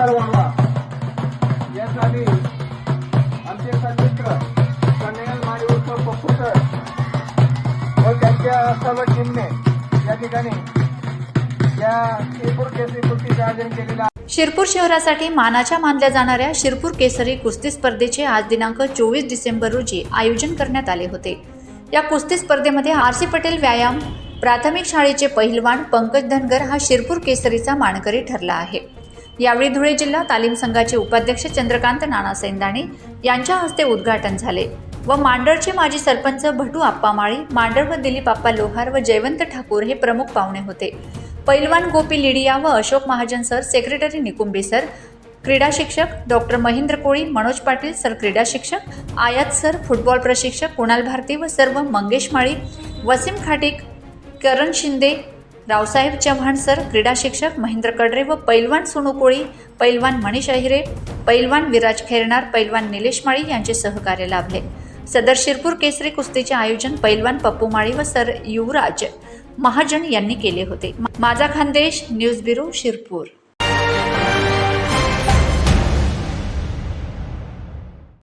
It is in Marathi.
प्रसार व्हावा यासाठी आमचे सन्मित्र कन्हैल माळीवकर पप्पू सर व त्यांच्या सर्व टीमने या ठिकाणी या शिरपूर केसरी कुस्तीचं आयोजन केलेलं शिरपूर शहरासाठी मानाच्या मानल्या जाणाऱ्या शिरपूर केसरी कुस्ती स्पर्धेचे आज दिनांक चोवीस डिसेंबर रोजी आयोजन करण्यात आले होते. या कुस्ती स्पर्धेमध्ये आर सी पटेल व्यायाम प्राथमिक शाळेचे पहिलवान पंकज धनगर हा शिरपूर केसरीचा मानकरी ठरला आहे. यावेळी धुळे जिल्हा तालीम संघाचे उपाध्यक्ष चंद्रकांत नाना सैंदाणे यांच्या हस्ते उद्घाटन झाले व मांडळचे माजी सरपंच भटू आप्पा माळी मांडळ व दिलीप आप्पा लोहार व जयवंत ठाकूर हे प्रमुख पाहुणे होते. पैलवान गोपी लिडिया व Ashok Mahajan sir secretary Nikumbe sir क्रीडा शिक्षक डॉक्टर महेंद्र कोळी मनोज पाटील सर क्रीडा शिक्षक आयात सर फुटबॉल प्रशिक्षक कुणाल भारती व सर्व मंगेश माळी वसीम खाटीक करण शिंदे रावसाहेब चव्हाण सर क्रीडा शिक्षक महेंद्र कडरे व पैलवान सोनू कोळी पैलवान मनीष अहिरे पैलवान विराज खेरणार पैलवान निलेश माळी यांचे सहकार्य लाभले. सदर शिरपूर केसरी कुस्तीचे आयोजन पैलवान पप्पू माळी व सर युवराज महाजन यांनी केले होते. माझा खानदेश न्यूज ब्युरो शिरपूर.